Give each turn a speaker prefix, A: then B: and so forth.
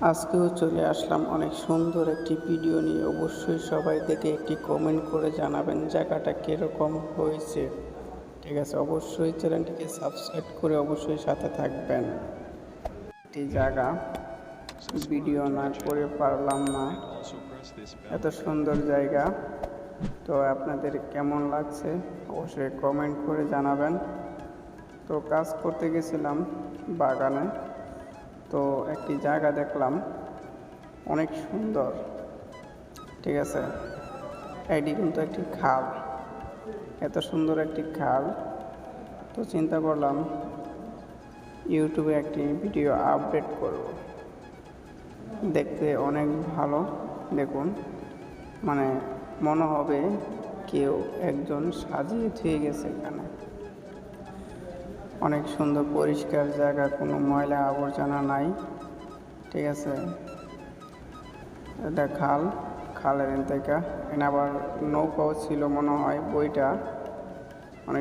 A: আজকেও চলে আসলাম অনেক সুন্দর একটি ভিডিও নিয়ে। অবশ্যই সবাই দেখে একটি কমেন্ট করে জানাবেন জায়গাটা কীরকম হয়েছে। ঠিক আছে, অবশ্যই চ্যানেলটিকে সাবস্ক্রাইব করে অবশ্যই সাথে থাকবেন। একটি জায়গা ভিডিও না করে পারলাম না। এত সুন্দর জায়গা। তো আপনাদের কেমন লাগছে? অবশ্যই কমেন্ট করে জানাবেন। তো কাজ করতে গেছিলাম বাগানে। তো একটি জায়গা দেখলাম। অনেক সুন্দর। ঠিক আছে? এটি কিন্তু একটি খাল। এত সুন্দর একটি খাল। তো চিন্তা করলাম, ইউটিউবে একটি ভিডিও আপডেট করব। দেখতে অনেক ভালো। দেখুন মানে মনে হবে কেউ একজন সাজিয়ে থুয়ে গেছে এখানে। অনেক সুন্দর, পরিষ্কার জায়গা, কোনো ময়লা আবর্জনা নাই, ঠিক আছে? এটা খাল, খালের থেকে। এনে আবার নৌকাও ছিল মনে হয়, বইটা।